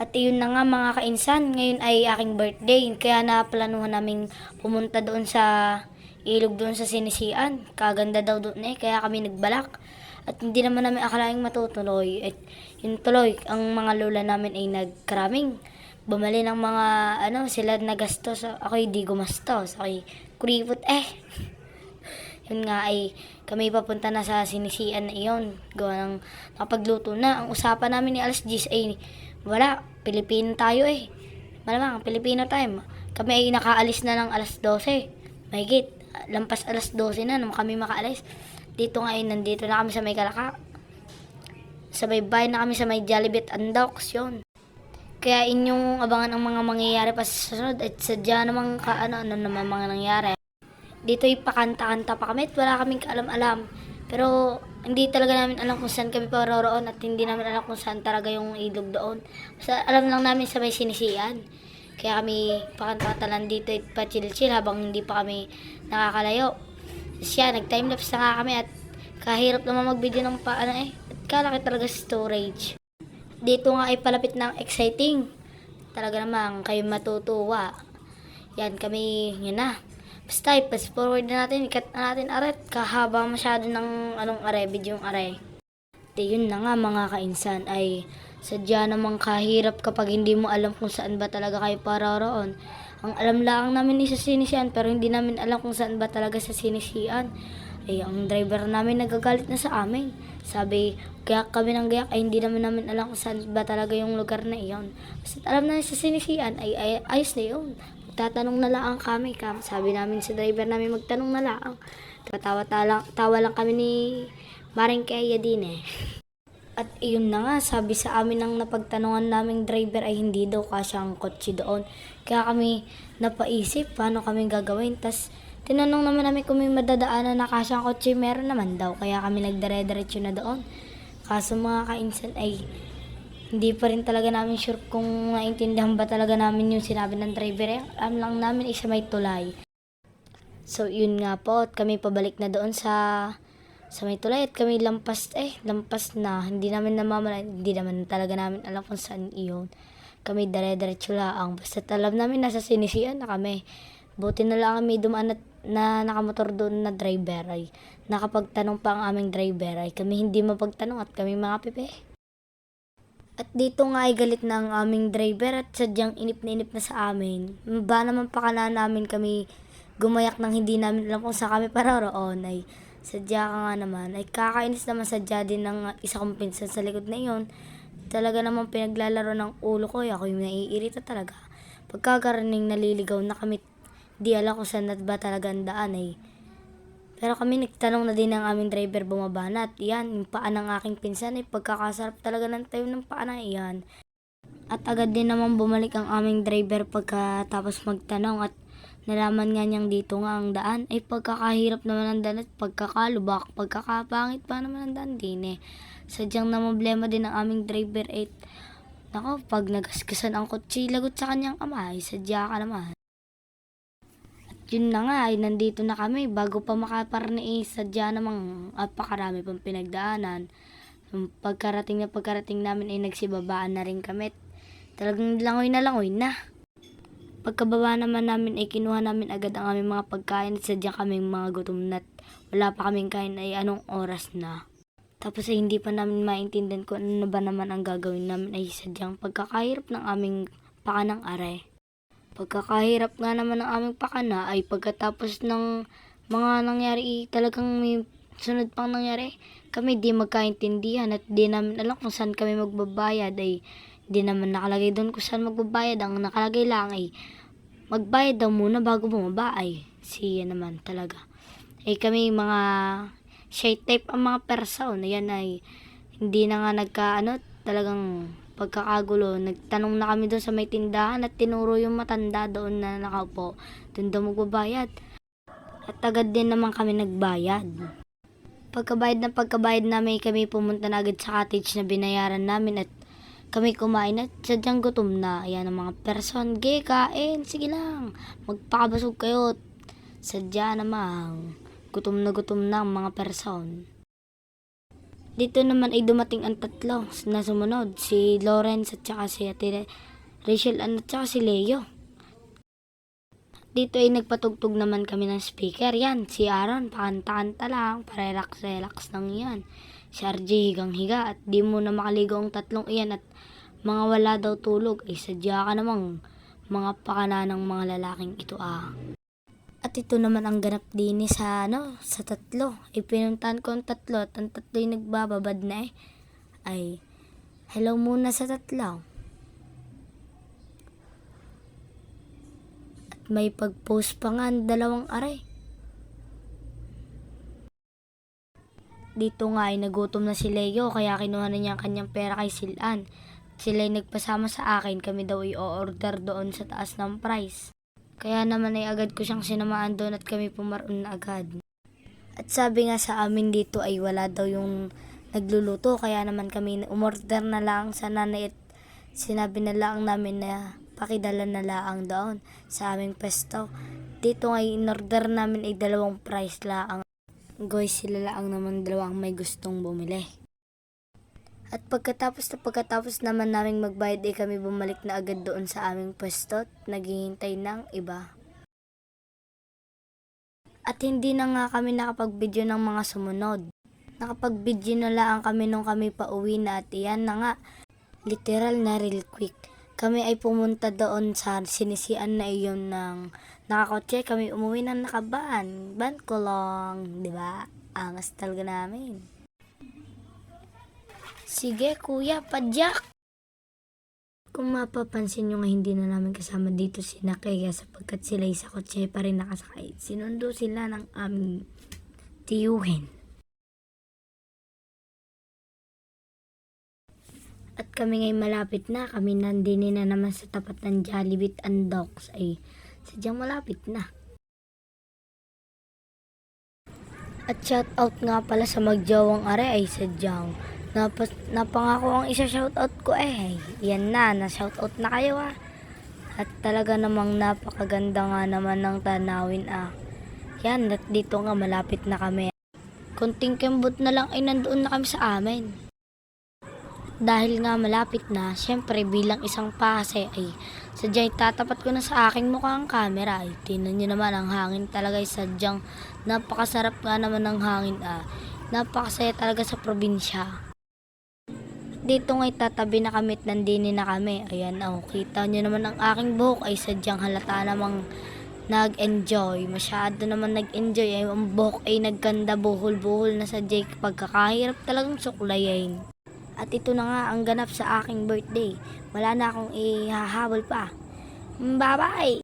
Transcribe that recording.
At yun na nga mga kainsan, ngayon ay aking birthday. Kaya naplanuhan namin pumunta doon sa ilog doon sa sinisian. Kaganda daw doon eh, kaya kami nagbalak. At hindi naman namin akalaing matutuloy. At yun tuloy, ang mga lola namin ay nagkaraming. Bumali ng mga, ano, sila nagastos. Ako'y di gumastos. Ako'y kuripot eh. Yun nga ay kami papunta na sa sinisian na iyon. Gawa ng nakapagluto na. Ang usapan namin ni alas 10 ay wala, Pilipino tayo eh. Malamang, Pilipino time. Kami ay nakaalis na ng alas 12. Mahigit, lampas alas 12 na nung kami makaalis. Dito nga ay nandito na kami sa may kalaka. Sa may bayan na kami sa may Jollibee Andox, yun. Kaya inyong abangan ang mga mangyayari pa sa susunod at sadya namang ka ano, ano naman mga nangyari. Dito ay pakanta-kanta pa kami at wala kaming kaalam-alam. Pero hindi talaga namin alam kung saan kami paroroon at hindi namin alam kung saan talaga yung ilog doon. Basta alam lang namin sa may sinisian. Kaya kami pakanta-kanta lang dito at pa-chill-chill habang hindi pa kami nakakalayo. Siya, nag-timelapse na nga kami at kahirap naman mag-video ng paano eh. At kalaki talaga storage. Dito nga ay palapit ng exciting. Talaga namang kayo matutuwa. Yan kami, yun na. Basta, i-fast forward na natin, ikat na natin aret. Kahaba masyado ng anong are, video yung are. Di yun na nga mga kainsan ay sadya namang kahirap kapag hindi mo alam kung saan ba talaga kayo paroroon. Ang alam lang namin is sa sinisian pero hindi namin alam kung saan ba talaga sa sinisian. Ay, ang driver namin nagagalit na sa amin. Sabi, kaya kami ng gayak ay hindi naman namin alam kung saan ba talaga yung lugar na iyon. Basta alam na sa sinisian ay, ay ayos na yun. Tatanong na lang kami. Kam. Sabi namin sa driver namin magtanong na lang. Tawa, tawa, tawa lang kami ni Maring Kaya din eh. At iyon na nga, sabi sa amin ng napagtanungan naming driver ay hindi daw kasya ang kotse doon. Kaya kami napaisip paano kami gagawin. Tapos tinanong naman namin kung may madadaanan na kasya ang kotse. Meron naman daw. Kaya kami nagdare-diretso na doon. Kaso mga kainsan ay hindi pa rin talaga namin sure kung naintindihan ba talaga namin yung sinabi ng driver. Eh, alam lang namin isa may tulay. So, yun nga po. At kami pabalik na doon sa sa may tulay at kami lampas eh lampas na. Hindi namin namamala hindi naman talaga namin alam kung saan iyon. Kami dire-diretso lang. Basta alam namin nasa sinisian na kami. Buti na lang kami dumaan at na nakamotor doon na driver ay. Nakapagtanong pa ang aming driver ay. Kami hindi mapagtanong at kami mga pepe at dito nga ay galit na aming driver at sadyang inip na inip na sa amin. Ba naman pakala namin kami gumayak nang hindi namin alam kung saan kami paroroon ay sadya ka nga naman. Ay kakainis naman sadya din ng isa kong pinsan sa likod na iyon. Talaga naman pinaglalaro ng ulo ko. Ako yung naiirita talaga. Pagkakaraning naliligaw na kami, di alam kung saan na ba talaga ang daan ay. Pero kami nagtanong na din ng aming driver bumaba na at yan, yung paa ng aking pinsan ay pagkakasarap talaga ng tayo ng paa na iyan. At agad din naman bumalik ang aming driver pagkatapos magtanong at nalaman nga niyang dito nga ang daan ay pagkakahirap naman ang daan at pagkakalubak, pagkakapangit pa naman ang daan din eh. Sadyang na problema din ang aming driver at nako, pag nagasgasan ang kotse, lagot sa kanyang ama ay sadya ka naman. Yun na nga, ay nandito na kami. Bago pa makaparni, eh, sadya namang apakarami pang pinagdaanan. Pagkarating na pagkarating namin ay nagsibabaan na rin kami. Talagang langoy na langoy na. Pagkababa naman namin ay kinuha namin agad ang aming mga pagkain at sadya kaming mga gutom na wala pa kaming kain ay anong oras na. Tapos ay hindi pa namin maintindihan kung ano ba naman ang gagawin namin ay sadyang pagkakahirap ng aming pakanang aray. Pagkakahirap nga naman ng aming pakana ay pagkatapos ng mga nangyari talagang may sunod pang nangyari. Kami di magkaintindihan at di namin alam kung saan kami magbabayad ay di naman nakalagay doon kung saan magbabayad. Ang nakalagay lang ay magbayad daw muna bago bumaba ay siya naman talaga. Eh kami mga shy type ang mga person. Yan ay hindi na nga nagka ano talagang pagkakagulo. Nagtanong na kami doon sa may tindahan at tinuro yung matanda doon na nakaupo. Doon daw magbabayad. At agad din naman kami nagbayad. Pagkabayad na pagkabayad namin kami pumunta na agad sa cottage na binayaran namin at kami kumain at sadyang gutom na. Ayan ang mga person. Ge, kain. Sige lang. Magpakabasog kayo. Sadya namang gutom na gutom na ang mga person. Dito naman ay dumating ang tatlo na sumunod. Si Lawrence at saka si Ate Rachel Ann at saka si Leo. Dito ay nagpatugtog naman kami ng speaker. Yan, si Aaron, pakanta-kanta lang, parelax-relax lang yan. Si RJ higang-higa at di mo na makaligo ang tatlong iyan at mga wala daw tulog ay sadya ka namang mga pakana ng mga lalaking ito ah. At ito naman ang ganap din sa ano, sa tatlo. Ipinuntahan ko ang tatlo at ang tatlo yung nagbababad na eh. Ay, hello muna sa tatlo. At may pag-post pa nga ang dalawang aray. Dito nga ay nagutom na si Leo kaya kinuha na niya ang kanyang pera kay Silan. Sila ay nagpasama sa akin, kami daw ay o-order doon sa taas ng price. Kaya naman ay agad ko siyang sinamaan doon at kami pumaroon na agad. At sabi nga sa amin dito ay wala daw yung nagluluto kaya naman kami umorder na lang sa nanay at sinabi na lang namin na pakidala na lang doon sa aming pesto. Dito nga in-order namin ay dalawang price lang. Guys, sila lang naman dalawang may gustong bumili. At pagkatapos na pagkatapos naman naming magbayad ay kami bumalik na agad doon sa aming pwesto at naghihintay ng iba. At hindi na nga kami nakapag-video ng mga sumunod. Nakapag-video na lang kami nung kami pauwi na at iyan na nga, literal na real quick. Kami ay pumunta doon sa sinisian na iyon ng nakakotse. Kami umuwi ng nakabaan. Ban ko lang, di ba? Angas talaga namin. Sige, kuya, padyak! Kung mapapansin nyo nga hindi na namin kasama dito si Nakaya sapagkat sila sa kotse pa rin nakasakay. Sinundo sila ng aming tiyuhin. At kami ngay malapit na, kami nandini na naman sa tapat ng Jollibee and Docks ay sadyang malapit na. At shout out nga pala sa magjawang are ay sadyang Napas, napangako ang isa shoutout ko eh. Yan na, na shoutout na kayo ah. At talaga namang napakaganda nga naman ng tanawin ah. Yan, at dito nga malapit na kami. Kunting kembot na lang ay nandoon na kami sa amin. Dahil nga malapit na, syempre bilang isang pase ay sadyang tatapat ko na sa aking mukha ang camera. Ay, tinan nyo naman ang hangin talaga ay sadyang napakasarap nga naman ng hangin ah. Napakasaya talaga sa probinsya dito ngay tatabi na kami at nandini na kami. Ayan, oh, kita nyo naman ang aking buhok ay sadyang halata namang nag-enjoy. Masyado naman nag-enjoy. Ay, ang buhok ay nagganda buhol-buhol na sa Jake. Pagkakahirap talagang suklayin. At ito na nga ang ganap sa aking birthday. Wala na akong ihahabol pa. Bye-bye!